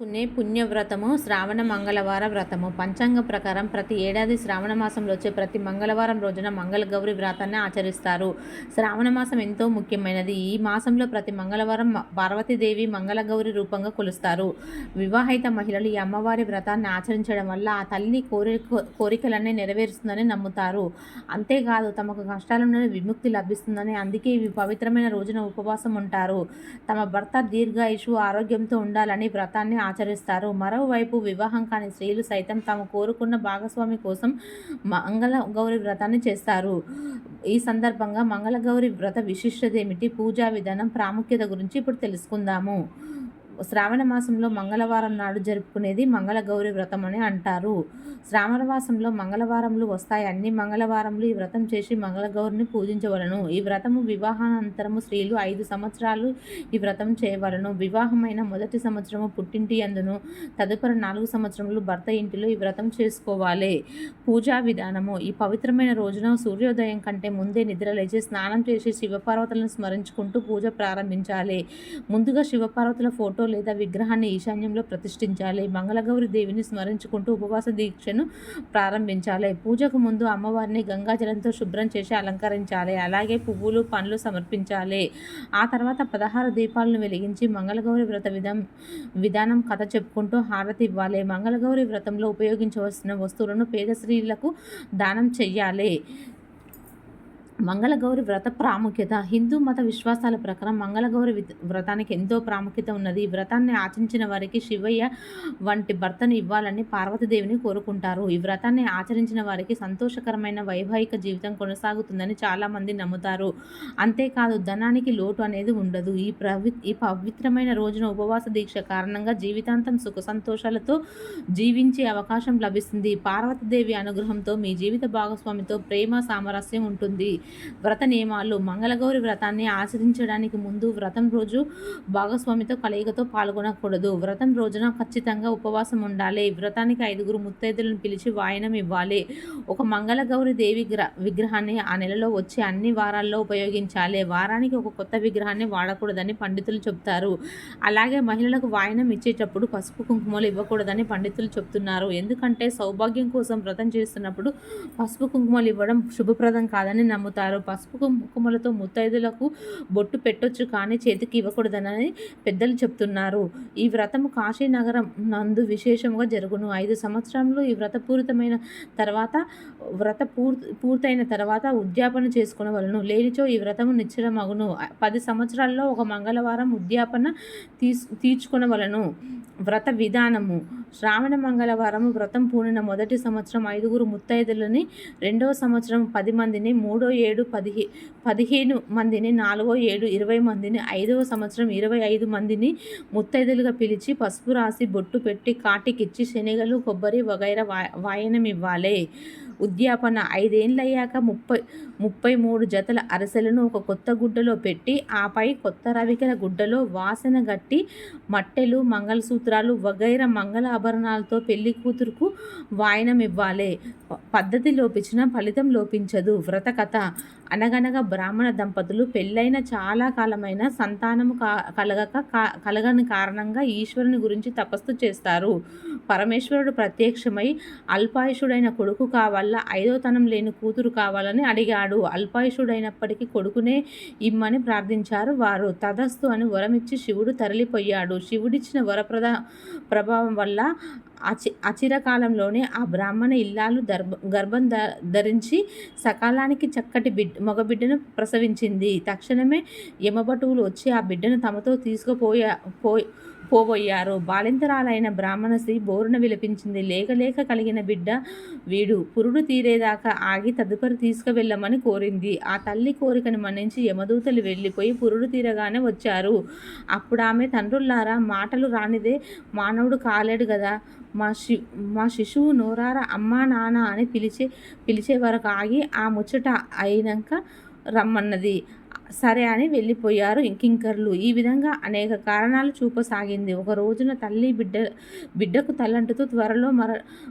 చేసుకునే పుణ్యవ్రతము శ్రావణ మంగళవార వ్రతము. పంచాంగ ప్రకారం ప్రతి ఏడాది శ్రావణ మాసంలో వచ్చే ప్రతి మంగళవారం రోజున మంగళగౌరి వ్రతాన్ని ఆచరిస్తారు. శ్రావణ మాసం ఎంతో ముఖ్యమైనది. ఈ మాసంలో ప్రతి మంగళవారం పార్వతీదేవి మంగళగౌరి రూపంగా కొలుస్తారు. వివాహిత మహిళలు ఈ అమ్మవారి వ్రతాన్ని ఆచరించడం వల్ల ఆ తల్లి కోరి కోరికలన్నీ నెరవేరుస్తుందని నమ్ముతారు. అంతేకాదు తమకు కష్టాల నుండి విముక్తి లభిస్తుందని అందుకే ఈ పవిత్రమైన రోజున ఉపవాసం ఉంటారు. తమ భర్త దీర్ఘాయుషు ఆరోగ్యంతో ఉండాలని వ్రతాన్ని ఆచరిస్తారు. మరోవైపు వివాహం కాని స్త్రీలు సైతం తాము కోరుకున్న భాగస్వామి కోసం మంగళ గౌరి వ్రతాన్ని చేస్తారు. ఈ సందర్భంగా మంగళగౌరి వ్రత విశిష్టత ఏమిటి పూజా విధానం ప్రాముఖ్యత గురించి ఇప్పుడు తెలుసుకుందాము. శ్రావణ మాసంలో మంగళవారం నాడు జరుపుకునేది మంగళగౌరి వ్రతం అని అంటారు. శ్రావణ మాసంలో మంగళవారములు వస్తాయి. అన్ని మంగళవారములు ఈ వ్రతం చేసి మంగళగౌరిని పూజించవలను. ఈ వ్రతము వివాహానంతరము స్త్రీలు ఐదు సంవత్సరాలు ఈ వ్రతం చేయవలను. వివాహమైన మొదటి సంవత్సరము పుట్టింటి అందును తదుపరి నాలుగు సంవత్సరములు భర్త ఇంటిలో ఈ వ్రతం చేసుకోవాలి. పూజా విధానము. ఈ పవిత్రమైన రోజున సూర్యోదయం కంటే ముందే నిద్ర లేచి స్నానం చేసి శివపార్వతులను స్మరించుకుంటూ పూజ ప్రారంభించాలి. ముందుగా శివపార్వతుల ఫోటో లేదా విగ్రహాన్ని ఈశాన్యంలో ప్రతిష్ఠించాలి. మంగళగౌరి దేవిని స్మరించుకుంటూ ఉపవాస దీక్షను ప్రారంభించాలి. పూజకు ముందు అమ్మవారిని గంగాజలంతో శుభ్రం చేసి అలంకరించాలి. అలాగే పువ్వులు పండ్లు సమర్పించాలి. ఆ తర్వాత పదహారు దీపాలను వెలిగించి మంగళగౌరి వ్రత విధం విధానం కథ చెప్పుకుంటూ హారతి ఇవ్వాలి. మంగళగౌరి వ్రతంలో ఉపయోగించవలసిన వస్తువులను పేద స్త్రీలకు దానం చెయ్యాలి. మంగళగౌరి వ్రత ప్రాముఖ్యత. హిందూ మత విశ్వాసాల ప్రకారం మంగళగౌరి వ్రతానికి ఎంతో ప్రాముఖ్యత ఉన్నది. ఈ వ్రతాన్ని ఆచరించిన వారికి శివయ్య వంటి భర్తను ఇవ్వాలని పార్వతీదేవిని కోరుకుంటారు. ఈ వ్రతాన్ని ఆచరించిన వారికి సంతోషకరమైన వైవాహిక జీవితం కొనసాగుతుందని చాలామంది నమ్ముతారు. అంతేకాదు ధనానికి లోటు అనేది ఉండదు. ఈ ప్రవి ఈ పవిత్రమైన రోజున ఉపవాస దీక్ష కారణంగా జీవితాంతం సుఖ సంతోషాలతో జీవించే అవకాశం లభిస్తుంది. పార్వతీదేవి అనుగ్రహంతో మీ జీవిత భాగస్వామితో ప్రేమ సామరస్యం ఉంటుంది. వ్రత నియమాలు మంగళగౌరి వ్రతాన్ని ఆచరించడానికి ముందు వ్రతం రోజు భాగస్వామితో కలయికతో పాల్గొనకూడదు. వ్రతం రోజున ఖచ్చితంగా ఉపవాసం ఉండాలి. వ్రతానికి ఐదుగురు ముత్తైదులను పిలిచి వాయనం ఇవ్వాలి. ఒక మంగళగౌరి దేవి గ్ర- విగ్రహాన్ని ఆ నెలలో వచ్చే అన్ని వారాల్లో ఉపయోగించాలి. వారానికి ఒక కొత్త విగ్రహాన్ని వాడకూడదని పండితులు చెబుతారు అలాగే మహిళలకు వాయనం ఇచ్చేటప్పుడు పసుపు కుంకుమలు ఇవ్వకూడదని పండితులు చెప్తున్నారు. ఎందుకంటే సౌభాగ్యం కోసం వ్రతం చేస్తున్నప్పుడు పసుపు కుంకుమలు ఇవ్వడం శుభప్రదం కాదని నమ్ముతారు. పసుపు కుంకుమలతో ముత్తైదులకు బొట్టు పెట్టొచ్చు కానీ చేతికి ఇవ్వకూడదని పెద్దలు చెప్తున్నారు. ఈ వ్రతము కాశీనగరం నందు విశేషముగా జరుగును. ఐదు సంవత్సరంలో ఈ వ్రతపూరితమైన తర్వాత వ్రత పూర్తి పూర్తయిన తర్వాత ఉద్యాపన చేసుకునవలను. లేనిచో ఈ వ్రతము నిశ్చలమగును. పది సంవత్సరాల్లో ఒక మంగళవారం ఉద్యాపన తీస్ తీర్చుకునవలను. వ్రత విధానము. శ్రావణ మంగళవారం వ్రతం పూనిన మొదటి సంవత్సరం ఐదుగురు ముత్తైదులని రెండవ సంవత్సరం పది మందిని మూడో ఏడు పదిహే పదిహేను మందిని నాలుగో ఏడు ఇరవై మందిని ఐదవ సంవత్సరం ఇరవై ఐదు మందిని ముత్తైదులుగా పిలిచి పసుపు రాసి బొట్టు పెట్టి కాటికిచ్చి శనగలు కొబ్బరి వగైరా వా వాయనం ఇవ్వాలి. ఉద్యాపన ఐదేళ్ళయ్యాక ముప్పై ముప్పై మూడు జతల అరసెలను ఒక కొత్త గుడ్డలో పెట్టి ఆపై కొత్త రవికల గుడ్డలో వాసన గట్టి మట్టెలు మంగళసూత్రాలు వగైరా మంగళ ఆభరణాలతో పెళ్ళి కూతురుకు వాయనం ఇవ్వాలి పద్ధతి లోపించిన ఫలితం లోపించదు. వ్రత కథ. అనగనగా బ్రాహ్మణ దంపతులు పెళ్ళైన చాలా కాలమైన సంతానము కా కలగక కలగని కారణంగా ఈశ్వరుని గురించి తపస్సు చేస్తారు. పరమేశ్వరుడు ప్రత్యక్షమై అల్పాయుషుడైన కొడుకు కావాలి. ఐదోతనం లేని కూతురు కావాలని అడిగాడు. అల్పాయుషుడైనప్పటికీ కొడుకునే ఇమ్మని ప్రార్థించారు వారు. తదస్తు అని వరమిచ్చి శివుడు తరలిపోయాడు. శివుడిచ్చిన వరప్రద ప్రభావం వల్ల అచి అచిరకాలంలోనే ఆ బ్రాహ్మణ ఇల్లాలు దర్భ గర్భం ధ ధరించి సకాలానికి చక్కటి బిడ్డ మగబిడ్డను ప్రసవించింది. తక్షణమే యమభటువులు వచ్చి ఆ బిడ్డను తమతో తీసుకుపోయా పోయి పోబోయారు. బాలింతరాలైన బ్రాహ్మణ స్త్రీ బోరున విలపించింది. లేక లేక కలిగిన బిడ్డ వీడు పురుడు తీరేదాకా ఆగి తదుపరి తీసుకువెళ్ళమని కోరింది. ఆ తల్లి కోరికను మన్నించి యమదూతలు వెళ్ళిపోయి పురుడు తీరగానే వచ్చారు. అప్పుడు ఆమె తండ్రులారా మాటలు రానిదే మానవుడు కాలేడు కదా మా శి మా శిశువు నోరార అమ్మా నాన్న అని పిలిచే పిలిచే వరకు ఆగి ఆ ముచ్చట అయినాక రమ్మన్నది. సరే అని వెళ్ళిపోయారు కింకర్లు ఈ విధంగా అనేక కారణాలు చూపసాగింది. ఒక రోజున తల్లి బిడ్డ బిడ్డకు తల్లంటుతూ త్వరలో మర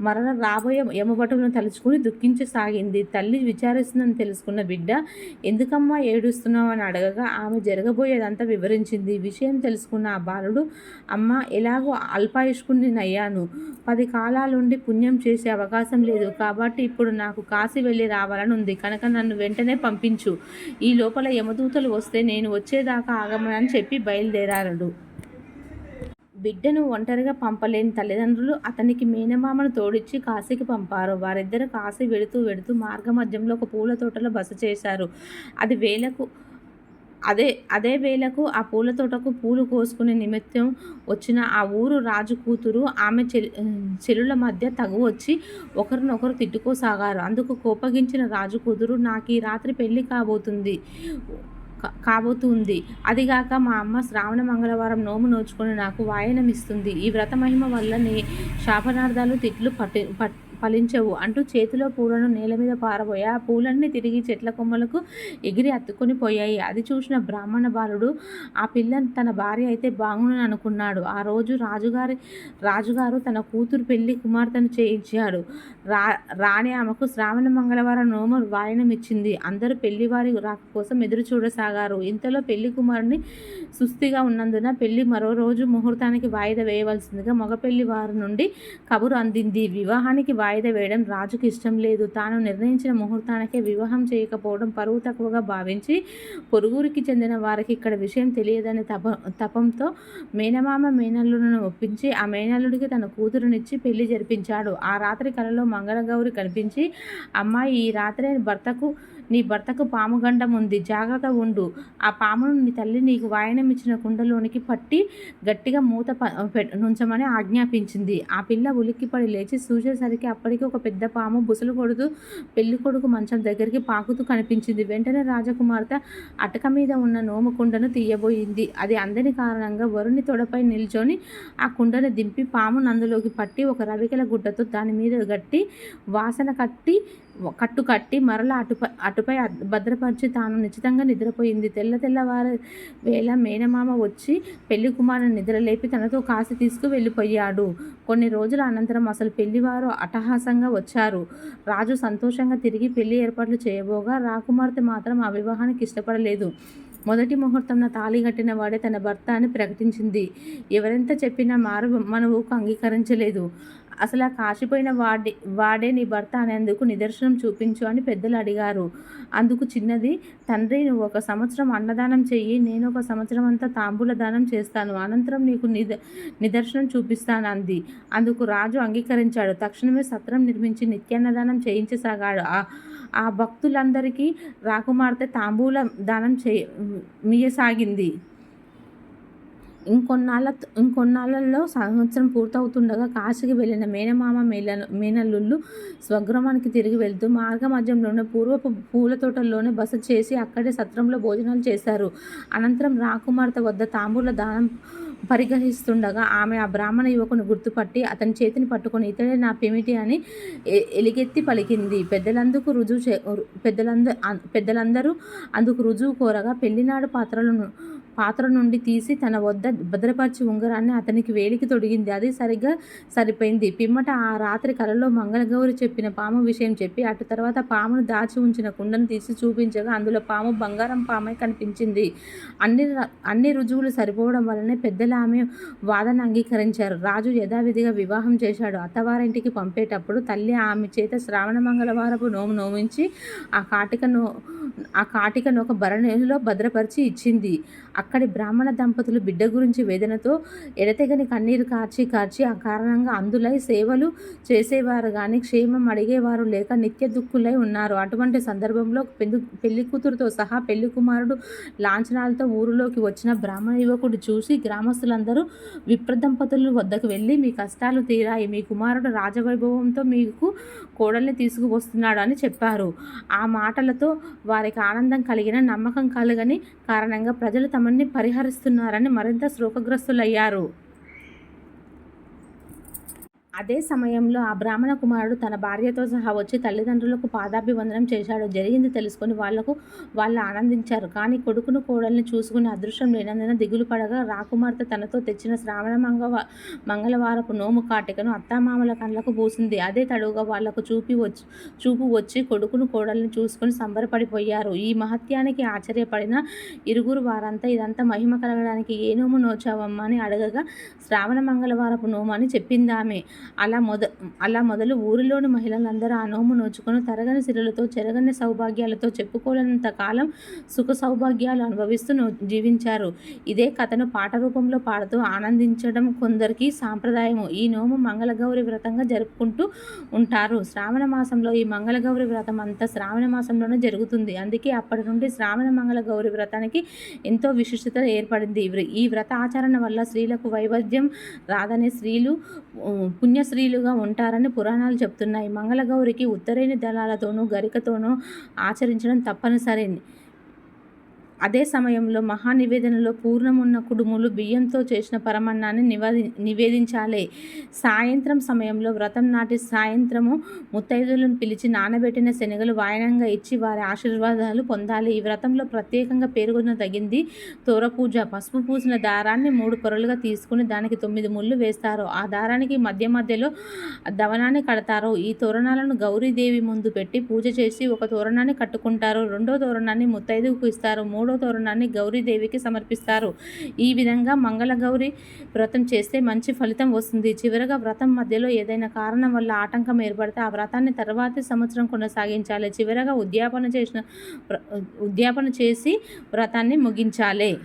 మరణ రాబోయే యమభటులను తలుచుకుని దుఃఖించసాగింది. తల్లి విచారిస్తుందని తెలుసుకున్న బిడ్డ ఎందుకమ్మా ఏడుస్తున్నావు అని అడగగా ఆమె జరగబోయేదంతా వివరించింది. విషయం తెలుసుకున్న ఆ బాలుడు అమ్మ ఎలాగో అల్పాయుష్కుని అయ్యాను పది కాలాలుండి పుణ్యం చేసే అవకాశం లేదు. కాబట్టి ఇప్పుడు నాకు కాశీ వెళ్ళి రావాలని ఉంది కనుక నన్ను వెంటనే పంపించు. ఈ లోపల దేవదూతలు వస్తే నేను వచ్చేదాకా ఆగమనని చెప్పి బయలుదేరాడు బిడ్డను ఒంటరిగా పంపలేని తల్లిదండ్రులు అతనికి మేనమామను తోడిచ్చి కాశీకి పంపారు. వారిద్దరు కాశీ వెడుతూ వెడుతూ మార్గమధ్యంలో ఒక పూల తోటలో బస చేశారు. అది వేలకు అదే అదే వేళకు ఆ పూల తోటకు పూలు కోసుకునే నిమిత్తం వచ్చిన ఆ ఊరు రాజు కూతురు ఆమె చెల్ చెల్లుల మధ్య తగు వచ్చి ఒకరినొకరు తిట్టుకోసాగారు. అందుకు కోపగించిన రాజు కూతురు నాకు ఈ రాత్రి పెళ్ళి కాబోతుంది కాబోతుంది. అదిగాక మా అమ్మ శ్రావణ మంగళవారం నోము నోచుకొని నాకు వాయనం ఇస్తుంది ఈ వ్రత మహిమ వల్ల నీ శాపనార్థాలు తిట్లు పట్టి పట్ ఫలించవు. అంటూ చేతిలో పూలను నేల మీద పారబోయి ఆ పూలన్నీ తిరిగి చెట్ల కొమ్మలకు ఎగిరి అత్తుకొని పోయాయి. అది చూసిన బ్రాహ్మణ బాలుడు ఆ పిల్ల తన భార్య అయితే బాగుందని అనుకున్నాడు. ఆ రోజు రాజుగారి రాజుగారు తన కూతురు పెళ్ళి కుమార్తెను చేయించాడు రా రాణి ఆమెకు శ్రావణ మంగళవారం నోము వాయనం ఇచ్చింది అందరూ పెళ్ళివారి రాక కోసం ఎదురు చూడసాగారు. ఇంతలో పెళ్ళి కుమారుని సుస్థిగా ఉన్నందున పెళ్ళి మరో రోజు ముహూర్తానికి వాయిదా వేయవలసిందిగా మగ పెళ్ళి వారి నుండి కబురు అందింది. వివాహానికి వాయిదా వేయడం రాజుకి ఇష్టం లేదు. తాను నిర్ణయించిన ముహూర్తానికే వివాహం చేయకపోవడం పరువు తక్కువగా భావించి పొరుగురికి చెందిన వారికి ఇక్కడ విషయం తెలియదనే తప తపంతో మేనమామ మేనల్లుడిని ఒప్పించి ఆ మేనల్లుడికి తన కూతురునిచ్చి పెళ్ళి జరిపించాడు. ఆ రాత్రి కలలో మంగళగౌరి కనిపించి అమ్మాయి ఈ రాత్రి భర్తకు నీ భర్తకు పాముగండం ఉంది జాగ్రత్త ఉండు. ఆ పామును నీ తల్లి నీకు వాయనం ఇచ్చిన కుండలోనికి పట్టి గట్టిగా మూత పె- నుంచమని ఆజ్ఞాపించింది. ఆ పిల్ల ఉలిక్కిపడి లేచి చూసేసరికి అప్పటికి ఒక పెద్ద పాము బుసలు కొడుతూ పెళ్ళి కొడుకు మంచం దగ్గరికి పాకుతూ కనిపించింది. వెంటనే రాజకుమార్తె అటక మీద ఉన్న నోము కుండను తీయబోయింది. అది అందని కారణంగా వరుణి తొడపై నిల్చొని ఆ కుండను దింపి పాము నందులోకి పట్టి ఒక రవికల గుడ్డతో దాని మీద గట్టి వాసన కట్టి కట్టు కట్టి మరల అటుపై అటుపై భద్రపరిచి తాను నిశ్చితంగా నిద్రపోయింది. తెల్ల తెల్లవారి వేళ మేనమామ వచ్చి పెళ్ళి కుమారుని నిద్రలేపి తనతో కాసి తీసుకు వెళ్ళిపోయాడు. కొన్ని రోజుల అనంతరం అసలు పెళ్ళివారు అటహాసంగా వచ్చారు. రాజు సంతోషంగా తిరిగి పెళ్ళి ఏర్పాట్లు చేయబోగా రాకుమార్తె మాత్రం ఆ వివాహానికి ఇష్టపడలేదు. మొదటి ముహూర్తంన తాళి కట్టిన వాడే తన భర్త అని ప్రకటించింది. ఎవరెంత చెప్పినా మారు మనవుకు అంగీకరించలేదు. అసలు ఆ కాశిపోయిన వాడే వాడే నీ భర్త అనేందుకు నిదర్శనం చూపించు అని పెద్దలు అడిగారు. అందుకు చిన్నది తండ్రి నువ్వు ఒక సంవత్సరం అన్నదానం చెయ్యి నేను ఒక సంవత్సరం అంతా తాంబూల దానం చేస్తాను. అనంతరం నీకు నిద నిదర్శనం చూపిస్తాను అంది. అందుకు రాజు అంగీకరించాడు. తక్షణమే సత్రం నిర్మించి నిత్యాన్నదానం చేయించసాగాడు. ఆ భక్తులందరికీ రాకుమార్తె తాంబూల దానం చే మీయసాగింది. ఇంకొన్నాళ్ళ ఇంకొన్నాళ్ళల్లో సంవత్సరం పూర్తవుతుండగా కాశీకి వెళ్ళిన మేనమామ మేల మేనల్లుళ్ళు స్వగ్రామానికి తిరిగి వెళ్తూ మార్గ మధ్యంలోనే ఉన్న పూర్వపు పూల తోటల్లోనే బస చేసి అక్కడే సత్రంలో భోజనాలు చేశారు. అనంతరం రాకుమార్తె వద్ద తాంబూల దానం పరిగ్రహిస్తుండగా ఆమె ఆ బ్రాహ్మణ యువకుని గుర్తుపట్టి అతని చేతిని పట్టుకొని ఇతడే నా పెమిటి అని ఎ- పలికింది. పెద్దలందుకు రుజువు చే పెద్దలంద పెద్దలందరూ అందుకు రుజువు కోరగా పెళ్ళినాడు పాత్రలను పాత్ర నుండి తీసి తన వద్ద భద్రపరిచి ఉంగరాన్ని అతనికి వేలికి తొడిగింది. అది సరిగ్గా సరిపోయింది. పిమ్మట ఆ రాత్రి కలలో మంగళగౌరి చెప్పిన పాము విషయం చెప్పి అటు తర్వాత పామును దాచి ఉంచిన కుండను తీసి చూపించగా అందులో పాము బంగారం పామై కనిపించింది. అన్ని అన్ని రుజువులు సరిపోవడం వల్లనే పెద్దలు ఆమె వాదన అంగీకరించారు. రాజు యథావిధిగా వివాహం చేశాడు. అత్తవారింటికి పంపేటప్పుడు తల్లి ఆమె చేత శ్రావణ మంగళవారపు నోము నోమించి ఆ కాటికను ఆ కాటికను ఒక భరణిలో భద్రపరిచి ఇచ్చింది. అక్కడి బ్రాహ్మణ దంపతులు బిడ్డ గురించి వేదనతో ఎడతెగని కన్నీరు కార్చి కార్చి ఆ కారణంగా అందులై సేవలు చేసేవారు కానీ క్షేమం అడిగేవారు లేక నిత్య దుఃఖులై ఉన్నారు. అటువంటి సందర్భంలో పెళ్ళి పెళ్ళి కూతురుతో సహా పెళ్ళి కుమారుడు లాంఛనాలతో ఊరిలోకి వచ్చిన బ్రాహ్మణ యువకుడు చూసి గ్రామస్తులందరూ విప్ర దంపతుల వద్దకు వెళ్ళి మీ కష్టాలు తీరాయి. మీ కుమారుడు రాజవైభవంతో మీకు కోడల్ని తీసుకువస్తున్నాడు అని చెప్పారు. ఆ మాటలతో వారికి ఆనందం కలిగిన నమ్మకం కలగని కారణంగా ప్రజలు తమని పరిహరిస్తున్నారని మరింత శోకగ్రస్తులయ్యారు. అదే సమయంలో ఆ బ్రాహ్మణ కుమారుడు తన భార్యతో సహా వచ్చి తల్లిదండ్రులకు పాదాభివందనం చేశాడు. జరిగింది తెలుసుకొని వాళ్ళకు వాళ్ళు ఆనందించారు. కానీ కొడుకును కోడల్ని చూసుకునే అదృష్టం లేనందున దిగులు పడగా రాకుమార్తె తనతో తెచ్చిన శ్రావణ మంగవ మంగళవారపు నోము కాటికను అత్తామామల కళ్ళకు పూసింది. అదే తడువుగా వాళ్ళకు చూపి వచ్చి చూపు వచ్చి కొడుకును కోడల్ని చూసుకొని సంబరపడిపోయారు. ఈ మహత్యానికి ఆశ్చర్యపడిన ఇరుగురు వారంతా ఇదంతా మహిమ కలగడానికి ఏ నోము నోచావమ్మా అని అడగగా శ్రావణ మంగళవారపు నోము అని చెప్పిందామె. అలా మొద అలా మొదలు ఊరిలోని మహిళలందరూ ఆ నోము నోచుకొని తరగని సిరులతో చెరగని సౌభాగ్యాలతో చెప్పుకోలేనంత కాలం సుఖ సౌభాగ్యాలు అనుభవిస్తూ జీవించారు. ఇదే కథను పాట రూపంలో పాడుతూ ఆనందించడం కొందరికి సాంప్రదాయము. ఈ నోము మంగళగౌరి వ్రతంగా జరుపుకుంటూ ఉంటారు. శ్రావణ మాసంలో ఈ మంగళగౌరి వ్రతం అంతా శ్రావణ మాసంలోనే జరుగుతుంది. అందుకే అప్పటి నుండి శ్రావణ మంగళగౌరి వ్రతానికి ఎంతో విశిష్టత ఏర్పడింది. ఈ వ్రత ఆచరణ వల్ల స్త్రీలకు వైవిధ్యం రాదని స్త్రీలు పుణ్య పుణ్యస్త్రీలుగా ఉంటారని పురాణాలు చెప్తున్నాయి. మంగళగౌరికి ఉత్తరేణి దళాలతోనూ గరికతోనూ ఆచరించడం తప్పనిసరి అదే సమయంలో మహానివేదనలో పూర్ణమున్న కుడుములు బియ్యంతో చేసిన పరమన్నాన్ని నివేది నివేదించాలి. సాయంత్రం సమయంలో వ్రతం నాటి సాయంత్రము ముత్తైదులను పిలిచి నానబెట్టిన శనగలు వాయనంగా ఇచ్చి వారి ఆశీర్వాదాలు పొందాలి. ఈ వ్రతంలో ప్రత్యేకంగా పేర్కొన్న తగింది తోర పూజ పసుపు పూసిన దారాన్ని మూడు పొరలుగా తీసుకుని దానికి తొమ్మిది ముళ్ళు వేస్తారు. ఆ దారానికి మధ్య మధ్యలో దవనాన్ని కడతారు. ఈ తోరణాలను గౌరీదేవి ముందు పెట్టి పూజ చేసి ఒక తోరణాన్ని కట్టుకుంటారు. రెండో తోరణాన్ని ముత్తైదుకు ఇస్తారు. మూడు తోరణాన్ని గౌరీదేవికి సమర్పిస్తారు. ఈ విధంగా మంగళగౌరి వ్రతం చేస్తే మంచి ఫలితం వస్తుంది. చివరగా వ్రతం మధ్యలో ఏదైనా కారణం వల్ల ఆటంకం ఏర్పడితే ఆ వ్రతాన్ని తర్వాతి సంవత్సరం కొనసాగించాలి. చివరగా ఉద్యాపన చేసిన ఉద్యాపన చేసి వ్రతాన్ని ముగించాలి.